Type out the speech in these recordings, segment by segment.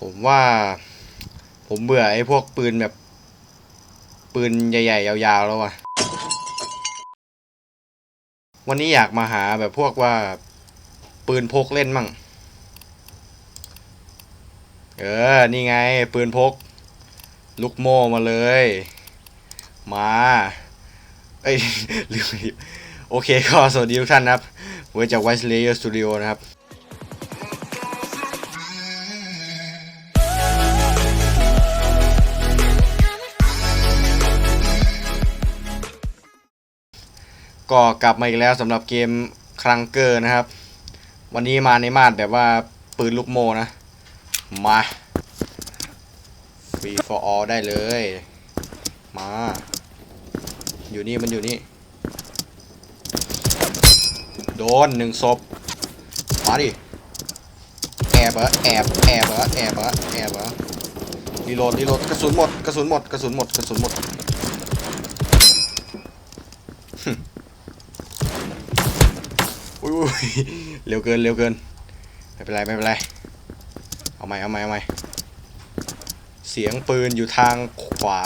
ผมว่าผมเบื่อไอ้พวกปืนแบบ ปืนใหญ่ ๆ ยาว ๆ แล้วว่ะ วันนี้อยากมาหาแบบพวกว่า ปืนพกเล่นมั่ง เออ นี่ไง ปืนพก ลูกโม่มาเลย มา เอ้ยลืมโอเคก็สวัสดีทุกท่านนะครับเวอร์จาก White Slayer Studio นะครับ ก็กลับมาอีกแล้วสำหรับเกมครังเกอร์นะครับ วันนี้มาในมาดแบบว่าปืนลูกโมนะ มา free for all ได้เลย มา อยู่นี่มันอยู่นี่ โดนหนึ่งศพมาดิ แอบเหรอแอบแอบเหรอแอบเหรอแอบเหรอรีโหลดรีโหลดกระสุนหมดกระสุนหมดกระสุนหมดกระสุนหมด ยเร็วเกินเร็วเกินไม่เป็นไรไม่เป็นไรเอาใหม่เอาใหม่เอาใหม่เสียงปืนอยู่ทางขวา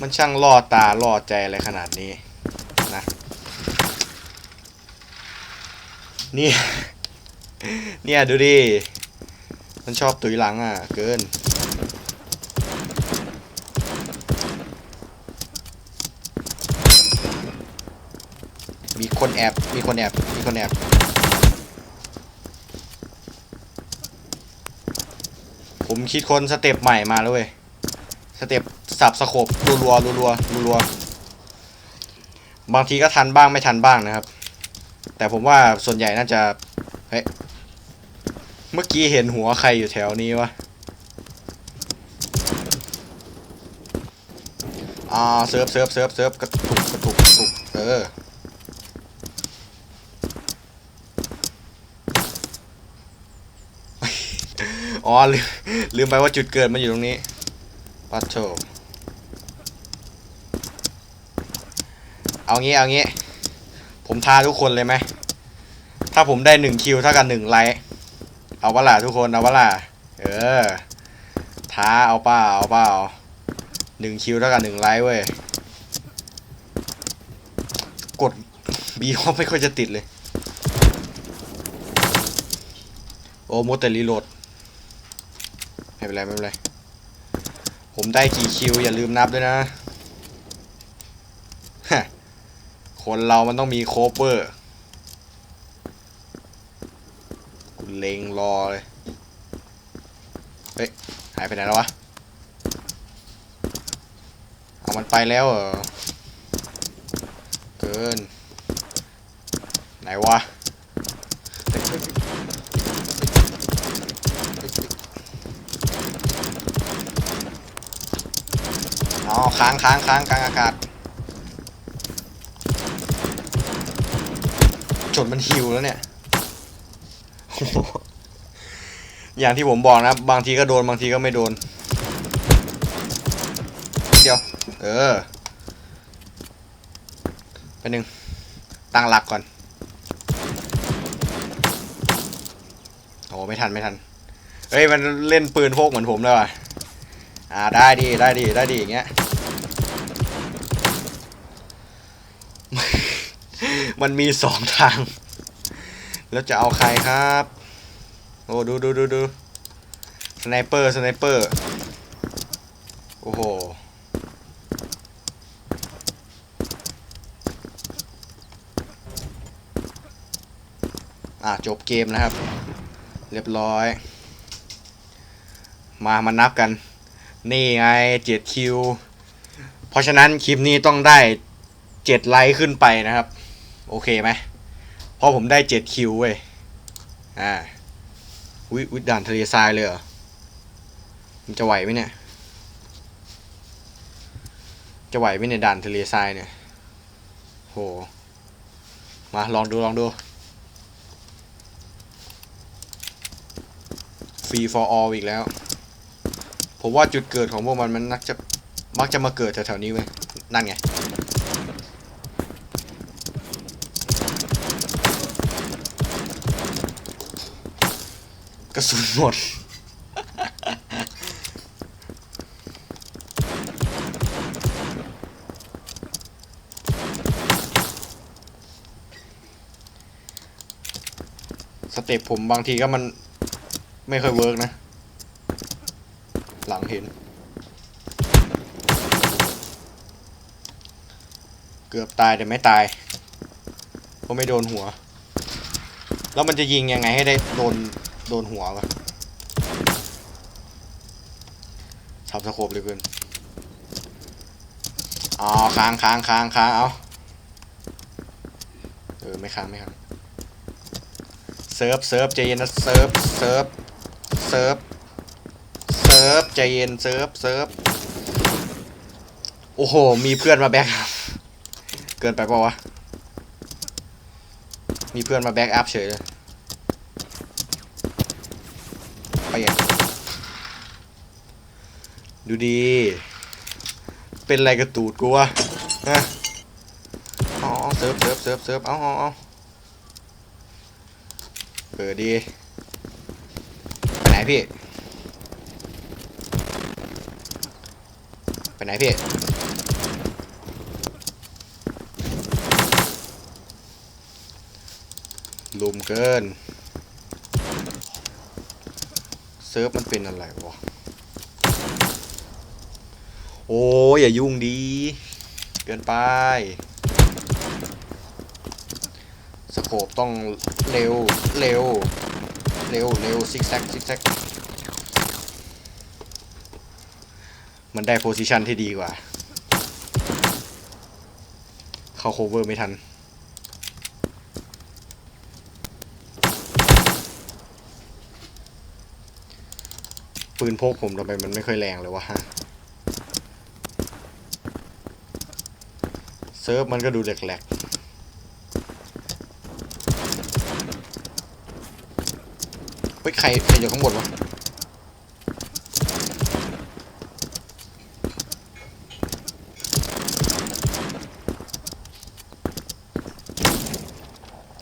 มันช่างล่อตาล่อใจอะไรขนาดนี้นะเนี่ยเนี่ยดูดิมันชอบตุยหลังอะ เกิน มีคนแอบ มีคนแอบ มีคนแอบ ผมคิดคนสเต็ปใหม่มาแล้วเว้ย สเต็ปสับสโคบรัวรัวรัวรัวรัวบางทีก็ทันบ้างไม่ทันบ้างนะครับ แต่ผมว่าส่วนใหญ่น่าจะ เฮ้ย เมื่อกี้เห็นหัวใครอยู่แถวนี้วะอ่าเซิร์ฟเซิร์ฟเซิร์ฟเซิร์ฟกระตุกกระตุกกระตุกเออ อ๋อลืมลืมไปว่าจุดเกิดมันอยู่ตรงนี้ ปัตโถเอางี้เอางี้ ผมท้าทุกคนเลยไหม ถ้าผมได้หนึ่งคิวเท่ากับหนึ่งไลค์ เอาวะล่ะทุกคน เอาวะล่ะเออ ท้าเอาเปล่าเอาเปล่าหนึ่งคิวเท่ากับหนึ่งไลค์เว้ย กดบีฮอปไม่ค่อยจะติดเลย โอ้โมดแต่รีโหลด ไม่เป็นไรไม่เป็นไร ผมได้กี่คิวอย่าลืมนับด้วยนะ คนเรามันต้องมีโคเวอร์กูเลงรอเลย เฮ้ย หายไปไหนแล้ววะ เอามันไปแล้วเหรอ เกิน ไหนวะ อ๋อค้างค้างค้างกลางอากาศจนมันหิวแล้วเนี่ย อย่างที่ผมบอกนะ บางทีก็โดนบางทีก็ไม่โดน เดี๋ยว เออไปหนึ่งตั้งหลักก่อน โอ้ไม่ทันไม่ทัน เฮ้ย มันเล่นปืนพกเหมือนผมเลยว่ะอ่าได้ดีได้ดีได้ดีอย่างเงี้ย มันมีสองทาง แล้วจะเอาใครครับ โอ้ดูดูดูดูสไนเปอร์สไนเปอร์ โอ้โห อะ จบเกมนะครับ เรียบร้อย มามานับกัน นี่ไงเจ็ดคิว เพราะฉะนั้นคลิปนี้ต้องได้ เจ็ดไลค์ขึ้นไปนะครับ โอเคไหมพราะผมได้เจ็ดคิวเว้ยอ่าวิวิด่านทะเลทรายเลยเหรอมันจะไหวไหมเนี่ย จะไหวไหมเนี่ยด่านทะเลทรายเนี่ยโหมาลองดูลองดูฟรี for all อีกแล้ว ผมว่าจุดเกิดของพวกมันมันนักจะมักจะมาเกิดแถวๆนี้เว้ยนั่นไง ระสุนหมด สเตปผมบางทีก็มันไม่เคยเวิร์กนะ หลังเห็น เกือบตายแต่ไม่ตาย เพราะไม่โดนหัว แล้วมันจะยิงยังไงให้ได้โดน โดนหัววะสับสโคบเลยเกินอ๋อค้างค้างค้างค้างเอาเออไม่ค้างไม่ค้างเซิร์ฟเซิร์ฟใจเย็นนะเซิร์ฟเซิร์ฟเซิร์ฟเซิร์ฟใจเย็นเซิร์ฟเซิร์ฟโอ้โห มีเพื่อนมาแบ็กอัพเกินไปเปล่าวะ มีเพื่อนมาแบ็กอัพเฉยเลยไป อะ ดูดี เป็นไรกระตูดกูวะฮะอ๋อเซิร์ฟเซิร์ฟเซิร์ฟเซิร์ฟเอาเอาเอาเปิดดีไปไหนพี่ ไปไหนพี่ลุมเกิน เซิร์ฟมันเป็นอะไรวะ โอ้ยอย่ายุ่งดี เกินไป สโคปต้องเร็ว เร็ว เร็ว เร็วซิกแซกซิกแซกมันได้โพซิชันที่ดีกว่า เข้าโคเวอร์ไม่ทัน ปืนพกผมทำไมมันไม่ค่อยแรงเลยวะฮะเซิร์ฟมันก็ดูแหลกๆเฮ้ยใครใครอยู่ข้างบนวะ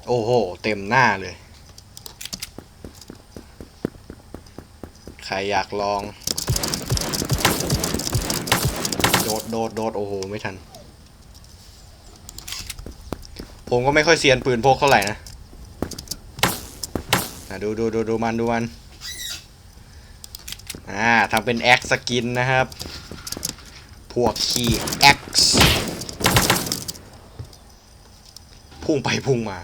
โอ้โห เต็มหน้าเลย ใครอยากลอง โดดโดดโดดโอ้โห ไม่ทัน ผมก็ไม่ค่อยเซียนปืนพกเท่าไหร่นะอะดูดูดูดูมันดูมัน อ่าทำเป็นแอคสกินนะครับ พวกขี่แอคพุ่งไปพุ่งมา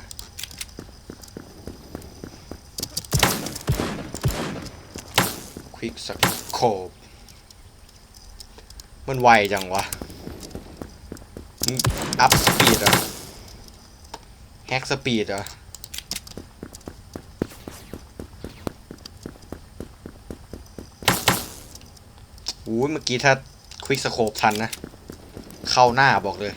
ควิกสโคปมันไวจังวะอัพสปีดเหรอแฮกสปีดเหรอโอ้ยเมื่อกี้ถ้าควิกสโคปทันนะ เข้าหน้าบอกเลย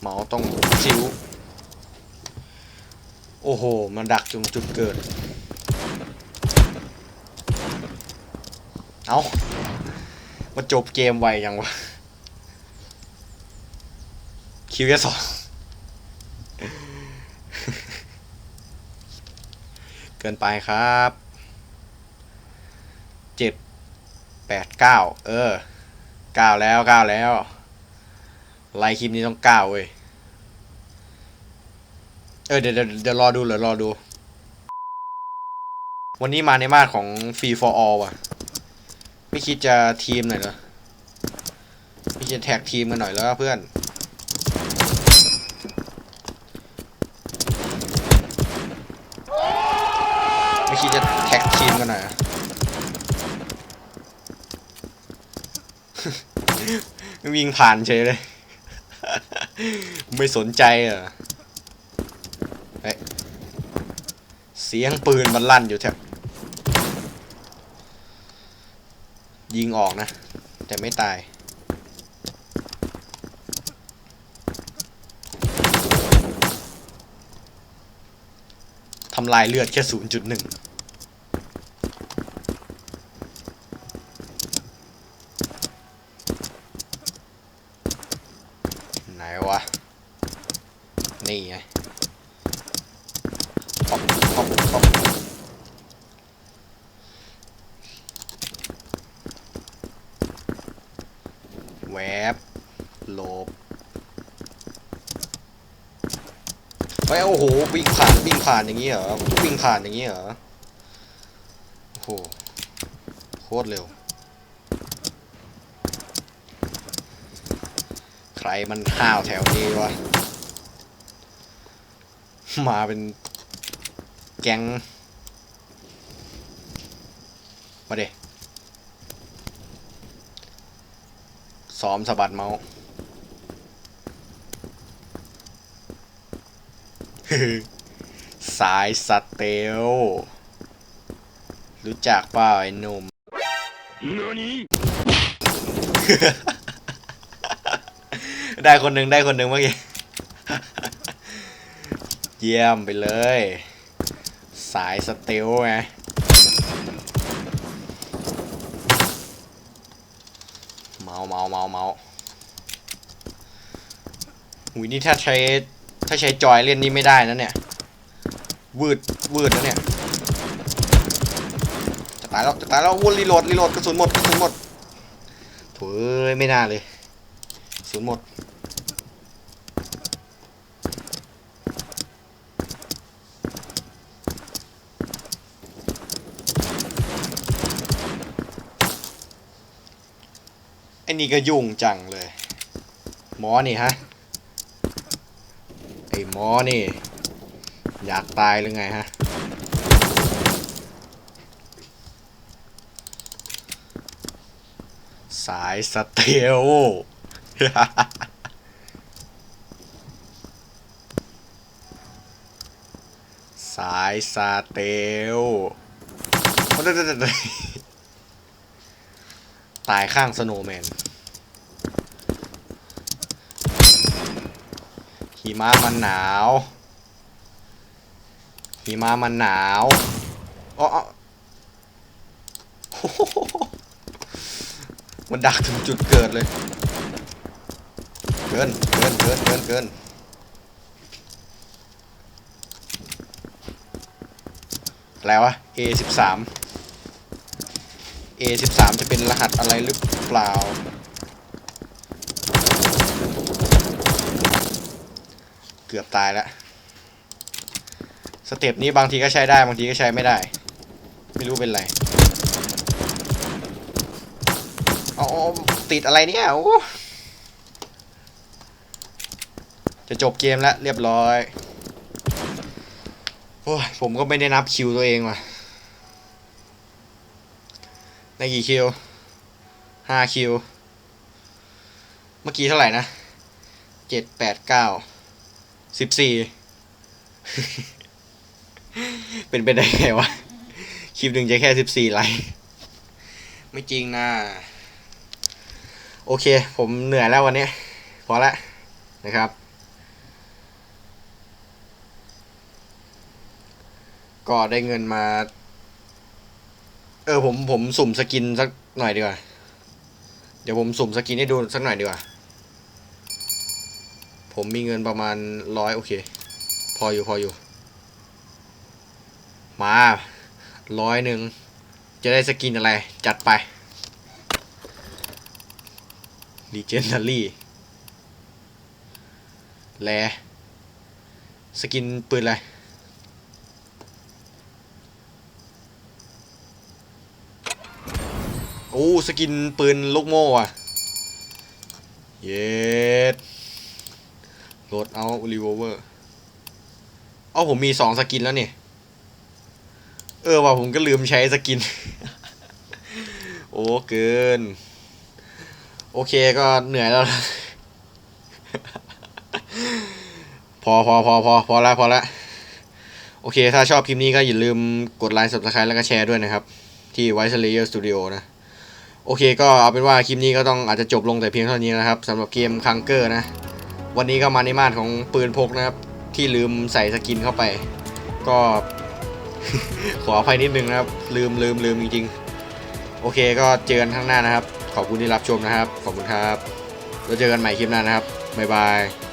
เมาส์ต้องชิว โอ้โหมันดักจุงจุดเกิด เอามาจบเกมไวยังวะ คิวแค่สองเกินไปครับเจ็ดแปดเก้าเออเก้าแล้วเก้าแล้ว ไลค์คลิปนี้ต้องเก้าเว้ย เออเดี๋ยวเดี๋ยวเดี๋ยวรอดูเดี๋ยวรอดู วันนี้มาในมาดของ Free for All ว่ะ ไม่คิดจะทีมหน่อยเหรอไม่คิดจะแท็กทีมกันหน่อยแล้วเพื่อนไม่คิดจะแท็กทีมกันหน่อยวิ่งผ่านเฉยเลย ไม่สนใจเหรอ เฮ้ยเสียงปืนมันลั่นอยู่แถบยิงออกนะ แต่ไม่ตาย ทำลายเลือดแค่ 0.1 ไหนวะ นี่ไง ป๊อปป๊อปป๊อป แวบหลบไปโอ้โหวิ่งผ่านวิ่งผ่านอย่างนี้เหรอวิ่งผ่านอย่างนี้เหรอโอ้โหโคตรเร็ว ใครมันห้าวแถวนี้วะมาเป็นแก๊งมาเด ซ้อมสะบัดเมาส์สายสเตล รู้จักเปล่าไอ้หนุ่มได้คนหนึ่งได้คนหนึ่งเมื่อกี้ เยี่ยมไปเลย สายสเตลไง เมาเมาเมาเมาหุยนี่ถ้าใช้ถ้าใช้จอยเล่นนี่ไม่ได้นะเนี่ยวืดวืดนะเนี่ยจะตายแล้วจะตายแล้ววนรีโหลดรีโหลดกระสุนหมดกระสุนหมดโถ่เอ้ยไม่น่าเลยกระสุนหมด ไอ้นี่ก็ยุ่งจังเลย หมอนี่ฮะ ไอ้หมอนี่ อยากตายหรือไงฮะ สายสเตลสายสเตล ตายข้างสโนว์แมนหิมะมันหนาวหิมะมันหนาวอ๋อมันดักถึงจุดเกิดเลย เกิน เกิน เกิน เกิน เกินอะไรวะ A สิบสาม A สิบสามจะเป็นรหัสอะไรหรือเปล่า เกือบตายแล้ว สเต็ปนี้บางทีก็ใช้ได้ บางทีก็ใช้ไม่ได้ ไม่รู้เป็นไรเอาเอติดอะไรเนี่ยโอ้จะจบเกมแล้วเรียบร้อย โอ้ยผมก็ไม่ได้นับคิวตัวเองว่ะ ได้กี่คิวห้าคิว เมื่อกี้เท่าไหร่นะเจ็ดแปดเก้าสิบสี่เป็นไปได้ไงวะ คลิปหนึ่งจะแค่สิบสี่ไลค์ไม่จริงนะโอเค ผมเหนื่อยแล้ววันนี้ พอละนะครับ ก็ได้เงินมา เออผมผมสุ่มสกินสักหน่อยดีกว่า เดี๋ยวผมสุ่มสกินให้ดูสักหน่อยดีกว่า ผมมีเงินประมาณร้อยโอเค พออยู่พออยู่ มาร้อยหนึ่ง จะได้สกินอะไร จัดไป Legendary แลสกินปืนอะไร โอ้สกินปืนลูกโม่อะเย็ดโหลดเอารีโวเวอร์เอาผมมีสองสกินแล้วเนี่ยเออว่ะผมก็ลืมใช้สกิน โอ้เกิน โอเคก็เหนื่อยแล้ว พอพอพอพอพอละพอละโอเค ถ้าชอบคลิปนี้ก็อย่าลืมกดไลค์ subscribe แล้วก็แชร์ด้วยนะครับ ที่ White Slayer Studio นะ โอเคก็เอาเป็นว่าคลิปนี้ก็ต้องอาจจะจบลงแต่เพียงเท่านี้นะครับสำหรับเกมคังเกอร์นะ วันนี้ก็มาในมาดของปืนพกนะครับ ที่ลืมใส่สกินเข้าไป ก็ ขออภัยนิดนึงนะครับ ลืมลืมลืมจริงๆ โอเคก็เจอกันข้างหน้านะครับ ขอบคุณที่รับชมนะครับ ขอบคุณครับ แล้วเจอกันใหม่คลิปหน้านะครับบ๊ายบาย